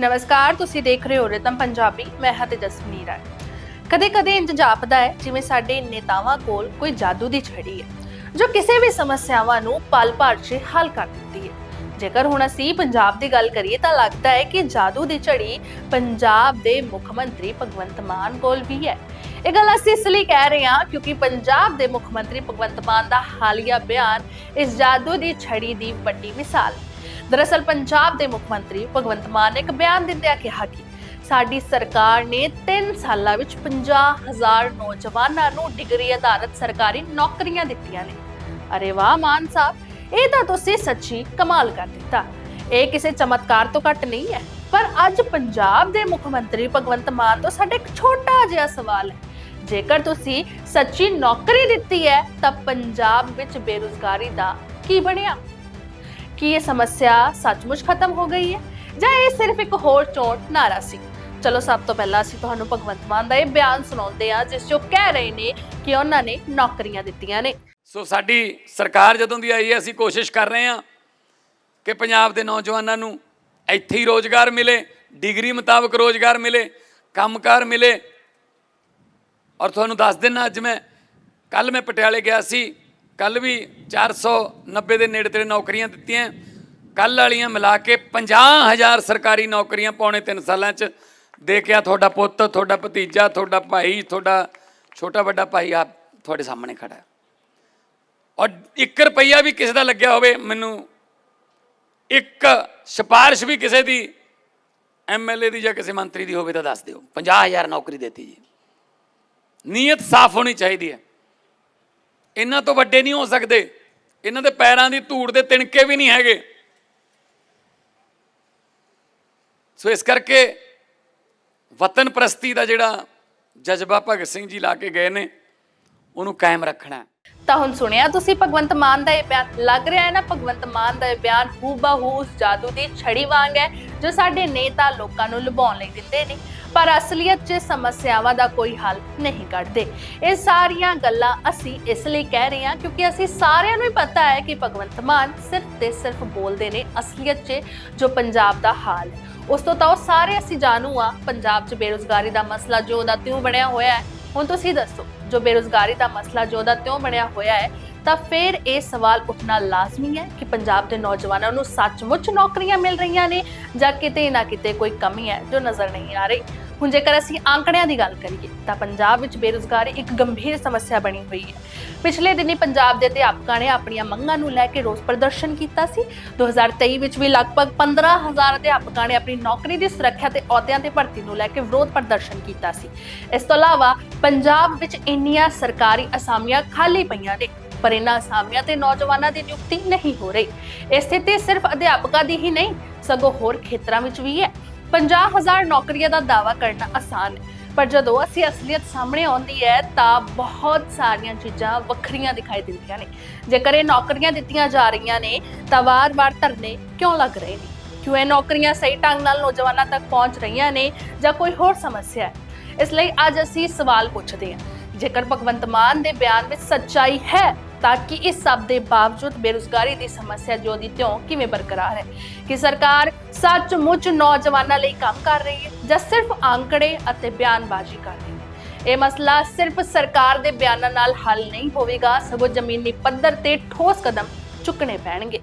ਨਮਸਕਾਰ, ਤੁਸੀਂ ਦੇਖ ਰਹੇ ਹੋ ਰਿਤਮ ਪੰਜਾਬੀ, ਮੈਂ ਹਾਂ ਤੇ ਰਾਏ। ਕਦੇ-ਕਦੇ ਇੰਜ ਜਾਪਦਾ ਹੈ ਜਿਵੇਂ ਸਾਡੇ ਨੇਤਾਵਾਂ ਕੋਲ ਕੋਈ ਜਾਦੂ ਦੀ ਛੜੀ ਹੈ, ਜੋ ਕਿਸੇ ਵੀ ਸਮੱਸਿਆਵਾਂ ਨੂੰ ਪਲ ਭਰ 'ਚ ਹੱਲ ਕਰ ਦਿੰਦੀ ਹੈ। ਜੇਕਰ ਹੁਣ ਅਸੀਂ ਪੰਜਾਬ ਦੀ ਗੱਲ ਕਰੀਏ ਤਾਂ ਲੱਗਦਾ ਹੈ ਕਿ ਜਾਦੂ ਦੀ ਝੜੀ ਪੰਜਾਬ ਦੇ ਮੁੱਖ ਮੰਤਰੀ ਭਗਵੰਤ ਮਾਨ ਕੋਲ ਵੀ ਹੈ। ਇਹ ਗੱਲ ਅਸੀਂ ਇਸ ਲਈ ਕਹਿ ਰਹੇ ਹਾਂ ਕਿਉਂਕਿ ਪੰਜਾਬ ਦੇ ਮੁੱਖ ਮੰਤਰੀ ਭਗਵੰਤ ਮਾਨ ਦਾ ਹਾਲੀਆ ਬਿਆਨ ਇਸ ਜਾਦੂ ਦੀ ਛੜੀ ਦੀ ਵੱਡੀ ਮਿਸਾਲ ਦਰਅਸਲ ਪੰਜਾਬ ਦੇ ਮੁੱਖ ਮੰਤਰੀ ਭਗਵੰਤ ਮਾਨ ਨੇ ਇੱਕ ਬਿਆਨ ਦਿੰਦਿਆਂ ਕਿਹਾ ਕਿ ਸਾਡੀ ਸਰਕਾਰ ਨੇ 3 ਸਾਲਾਂ ਵਿੱਚ 50000 ਨੌਜਵਾਨਾਂ ਨੂੰ ਡਿਗਰੀ ਆਧਾਰਿਤ ਸਰਕਾਰੀ ਨੌਕਰੀਆਂ ਦਿੱਤੀਆਂ ਨੇ। ਅਰੇ ਵਾਹ, ਮਾਨ ਸਾਹਿਬ, ਇਹ ਤਾਂ ਤੁਸੀਂ ਸੱਚੀ ਕਮਾਲ ਕਰ ਦਿੱਤਾ। ਇਹ ਕਿਸੇ ਚਮਤਕਾਰ ਤੋਂ ਘੱਟ ਨਹੀਂ ਹੈ। ਪਰ ਅੱਜ ਪੰਜਾਬ ਦੇ ਮੁੱਖ ਮੰਤਰੀ ਭਗਵੰਤ ਮਾਨ ਤੋਂ ਸਾਡਾ ਇੱਕ ਛੋਟਾ ਜਿਹਾ ਸਵਾਲ ਹੈ। ਜੇਕਰ ਤੁਸੀਂ ਸੱਚੀ ਨੌਕਰੀ ਦਿੱਤੀ ਹੈ, ਤਾਂ ਪੰਜਾਬ ਵਿੱਚ ਬੇਰੁਜ਼ਗਾਰੀ ਦਾ ਕੀ ਬਣਿਆ? ਕੀ ਇਹ ਸਮੱਸਿਆ ਸੱਚਮੁੱਚ ਖਤਮ ਹੋ ਗਈ ਹੈ ਜਾਂ ਇਹ ਸਿਰਫ ਇੱਕ ਹੋਰ ਚੋਟ ਨਾਰਾ ਸੀ? ਚਲੋ, ਸਭ ਤੋਂ ਪਹਿਲਾਂ ਅਸੀਂ ਤੁਹਾਨੂੰ ਭਗਵੰਤ ਮਾਨ ਦਾ ਇਹ ਬਿਆਨ ਸੁਣਾਉਂਦੇ ਹਾਂ, ਜਿਸ 'ਚ ਉਹ ਕਹਿ ਰਹੇ ਨੇ ਕਿ ਉਹਨਾਂ ਨੇ ਨੌਕਰੀਆਂ ਦਿੱਤੀਆਂ ਨੇ। ਸੋ ਸਾਡੀ ਸਰਕਾਰ ਜਦੋਂ ਦੀ ਆਈ ਹੈ, ਅਸੀਂ ਕੋਸ਼ਿਸ਼ ਕਰ ਰਹੇ ਹਾਂ ਕਿ ਪੰਜਾਬ ਦੇ ਨੌਜਵਾਨਾਂ ਨੂੰ ਇੱਥੇ ਹੀ ਰੋਜ਼ਗਾਰ ਮਿਲੇ, ਡਿਗਰੀ ਮੁਤਾਬਕ ਰੋਜ਼ਗਾਰ ਮਿਲੇ, ਕੰਮਕਾਰ ਮਿਲੇ। ਔਰ ਤੁਹਾਨੂੰ ਦੱਸ ਦਿੰਨਾ ਅੱਜ ਮੈਂ ਕੱਲ ਮੈਂ ਪਟਿਆਲੇ ਗਿਆ ਸੀ। ਕੱਲ ਵੀ 490 ਦੇ ਨੇੜੇ ਤੇੜੇ ਨੌਕਰੀਆਂ ਦਿੱਤੀਆਂ। ਕੱਲ ਵਾਲੀਆਂ ਮਿਲਾ ਕੇ 50000 ਸਰਕਾਰੀ ਨੌਕਰੀਆਂ ਪੌਣੇ 3 ਸਾਲਾਂ 'ਚ। ਦੇ ਕੇ ਆ ਤੁਹਾਡਾ ਪੁੱਤ, ਤੁਹਾਡਾ ਭਤੀਜਾ, ਤੁਹਾਡਾ ਭਾਈ, ਤੁਹਾਡਾ ਛੋਟਾ ਵੱਡਾ ਭਾਈ ਆ ਤੁਹਾਡੇ ਸਾਹਮਣੇ ਖੜਾ। ਹੈ ਔਰ 1 ਰੁਪਈਆ ਵੀ ਕਿਸੇ ਦਾ ਲੱਗਿਆ ਹੋਵੇ, ਮੈਨੂੰ ਇੱਕ ਸਿਫਾਰਿਸ਼ ਵੀ ਕਿਸੇ ਦੀ ਐਮਐਲਏ ਦੀ ਜਾਂ ਕਿਸੇ ਮੰਤਰੀ ਦੀ ਹੋਵੇ ਤਾਂ ਦੱਸ ਦਿਓ। 50000 ਨੌਕਰੀ ਦਿੱਤੀ ਜੀ। ਨੀਅਤ ਸਾਫ਼ ਹੋਣੀ ਚਾਹੀਦੀ ਹੈ। ਇਹਨਾਂ ਤੋਂ ਵੱਡੇ ਨਹੀਂ ਹੋ ਸਕਦੇ। ਇਹਨਾਂ ਦੇ ਪੈਰਾਂ ਦੀ ਧੂੜ ਦੇ ਤਿਣਕੇ ਵੀ ਨਹੀਂ ਹੈਗੇ। ਸੋ ਇਸ ਕਰਕੇ ਵਤਨ ਪ੍ਰਸਤੀ ਦਾ ਜਿਹੜਾ ਜਜ਼ਬਾ ਭਗਤ ਸਿੰਘ ਜੀ ਲਾ ਕੇ ਗਏ ਨੇ, ਉਹਨੂੰ ਕਾਇਮ ਰੱਖਣਾ ਤਾਂ ਹੁਣ ਸੁਣਿਆ ਤੁਸੀਂ ਭਗਵੰਤ ਮਾਨ ਦਾ ਇਹ ਬਿਆਨ। ਲੱਗ ਰਿਹਾ ਹੈ ਨਾ ਭਗਵੰਤ ਮਾਨ ਦਾ ਇਹ ਬਿਆਨ ਹੂਬਹੂ ਉਸ ਜਾਦੂ ਦੀ ਛੜੀ ਵਾਂਗ ਹੈ, ਜੋ ਸਾਡੇ ਨੇਤਾ ਲੋਕਾਂ ਨੂੰ ਲੁਭਾਉਣ ਲਈ ਦਿੰਦੇ ਨੇ। ਪਰ ਅਸਲੀਅਤ 'ਚ ਸਮੱਸਿਆਵਾਂ ਦਾ ਕੋਈ ਹੱਲ ਨਹੀਂ ਕੱਢਦੇ। ਇਹ ਸਾਰੀਆਂ ਗੱਲਾਂ ਅਸੀਂ ਇਸ ਲਈ ਕਹਿ ਰਹੇ ਹਾਂ ਕਿਉਂਕਿ ਅਸੀਂ ਸਾਰਿਆਂ ਨੂੰ ਹੀ ਪਤਾ ਹੈ ਕਿ ਭਗਵੰਤ ਮਾਨ ਸਿਰਫ ਤੇ ਸਿਰਫ ਬੋਲਦੇ ਨੇ ਅਸਲੀਅਤ 'ਚ ਜੋ ਪੰਜਾਬ ਦਾ ਹਾਲ ਹੈ। ਉਸ ਤੋਂ ਤਾਂ ਉਹ ਸਾਰੇ ਅਸੀਂ ਜਾਣੂ ਆ ਪੰਜਾਬ 'ਚ ਬੇਰੁਜ਼ਗਾਰੀ ਦਾ ਮਸਲਾ ਜੋ ਉਹਦਾ ਤਿਉਂ ਬਣਿਆ ਹੋਇਆ ਹੈ। ਹੁਣ ਤੁਸੀਂ ਦੱਸੋ, ਜੋ ਬੇਰੁਜ਼ਗਾਰੀ ਦਾ ਮਸਲਾ ਜੋ ਉਹਦਾ ਤਿਉਂ ਬਣਿਆ ਹੋਇਆ ਹੈ, ਤਾਂ ਫਿਰ ਇਹ ਸਵਾਲ ਉੱਠਣਾ ਲਾਜ਼ਮੀ ਹੈ ਕਿ ਪੰਜਾਬ ਦੇ ਨੌਜਵਾਨਾਂ ਨੂੰ ਸੱਚਮੁੱਚ ਨੌਕਰੀਆਂ ਮਿਲ ਰਹੀਆਂ ਨੇ ਜਾਂ ਕਿਤੇ ਨਾ ਕਿਤੇ ਕੋਈ ਕਮੀ ਹੈ ਜੋ ਨਜ਼ਰ ਨਹੀਂ ਆ ਰਹੀ? ਹੁਣ ਜੇਕਰ ਅਸੀਂ ਆંકੜਿਆਂ ਦੀ ਗੱਲ ਕਰੀਏ, ਤਾਂ ਪੰਜਾਬ ਵਿੱਚ ਬੇਰੁਜ਼ਗਾਰੀ ਇੱਕ ਗੰਭੀਰ ਸਮੱਸਿਆ ਬਣੀ ਹੋਈ ਹੈ। ਪਿਛਲੇ ਦਿਨੀ ਪੰਜਾਬ ਦੇ ਅਧਿਆਪਕਾਂ ਨੇ ਆਪਣੀਆਂ ਮੰਗਾਂ ਨੂੰ ਲੈ ਕੇ ਰੋਸ ਪ੍ਰਦਰਸ਼ਨ ਕੀਤਾ ਸੀ। 2023 ਵਿੱਚ ਵੀ ਲਗਭਗ 15000 ਅਧਿਆਪਕਾਂ ਨੇ ਆਪਣੀ ਨੌਕਰੀ ਦੀ ਸੁਰੱਖਿਆ ਤੇ ਅਹੁਦਿਆਂ ਤੇ ਭਰਤੀ ਨੂੰ ਲੈ ਕੇ ਵਿਰੋਧ ਪ੍ਰਦਰਸ਼ਨ ਕੀਤਾ ਸੀ। ਇਸ ਤੋਂ ਇਲਾਵਾ ਪੰਜਾਬ ਵਿੱਚ ਇੰਨੀਆਂ ਸਰਕਾਰੀ ਅਸਾਮੀਆਂ ਖਾਲੀ ਪਈਆਂ ਨੇ, ਪਰ ਇਹਨਾਂ ਅਸਾਮੀਆਂ ਤੇ ਨੌਜਵਾਨਾਂ ਦੀ ਨਿਯੁਕਤੀ ਨਹੀਂ ਹੋ ਰਹੀ। ਇਹ ਸਥਿਤੀ ਸਿਰਫ ਅਧਿਆਪਕਾਂ ਦੀ ਹੀ ਨਹੀਂ, ਸਗੋਂ ਹੋਰ ਖੇਤਰਾਂ ਵਿੱਚ ਵੀ ਹੈ। 50000 ਨੌਕਰੀਆਂ ਦਾ ਦਾਅਵਾ ਕਰਨਾ ਆਸਾਨ ਹੈ। ਪਰ ਜਦੋਂ ਅਸੀਂ ਅਸਲੀਅਤ ਸਾਹਮਣੇ ਆਉਂਦੀ ਹੈ, ਤਾਂ ਬਹੁਤ ਸਾਰੀਆਂ ਚੀਜ਼ਾਂ ਵੱਖਰੀਆਂ ਦਿਖਾਈ ਦਿੰਦੀਆਂ ਨੇ। ਜੇਕਰ ਇਹ ਨੌਕਰੀਆਂ ਦਿੱਤੀਆਂ ਜਾ ਰਹੀਆਂ ਨੇ, ਤਾਂ ਵਾਰ-ਵਾਰ ਧਰਨੇ ਕਿਉਂ ਲੱਗ ਰਹੇ ਨੇ? ਕਿਉਂ ਇਹ ਨੌਕਰੀਆਂ ਸਹੀ ਢੰਗ ਨਾਲ ਨੌਜਵਾਨਾਂ ਤੱਕ ਪਹੁੰਚ ਰਹੀਆਂ ਨੇ ਜਾਂ ਕੋਈ ਹੋਰ ਸਮੱਸਿਆ ਹੈ? ਇਸ ਲਈ ਅੱਜ ਅਸੀਂ ਸਵਾਲ ਪੁੱਛਦੇ ਹਾਂ। ਜੇਕਰ ਭਗਵੰਤ ਮਾਨ ਦੇ ਬਿਆਨ ਵਿੱਚ ਸੱਚਾਈ ਹੈ ਤਾਂ ਕਿ ਇਸ ਸਭ ਦੇ ਬਾਵਜੂਦ ਬੇਰੁਜ਼ਗਾਰੀ ਦੀ ਸਮੱਸਿਆ ਜੋ ਦੀ ਤਿਉਂ ਕਿਵੇਂ ਬਰਕਰਾਰ ਹੈ? ਕਿ ਸਰਕਾਰ ਸੱਚਮੁੱਚ ਨੌਜਵਾਨਾਂ ਲਈ ਕੰਮ ਕਰ ਰਹੀ ਹੈ ਜਾਂ ਸਿਰਫ ਆંકੜੇ ਅਤੇ ਬਿਆਨਬਾਜ਼ੀ ਕਰ ਰਹੀ ਹੈ? ਇਹ ਮਸਲਾ ਸਿਰਫ ਸਰਕਾਰ ਦੇ ਬਿਆਨਾਂ ਨਾਲ ਹੱਲ ਨਹੀਂ ਹੋਵੇਗਾ। ਸਗੋਂ ਜ਼ਮੀਨੀ ਪੱਧਰ ਤੇ ਠੋਸ ਕਦਮ ਚੁੱਕਣੇ ਪੈਣਗੇ।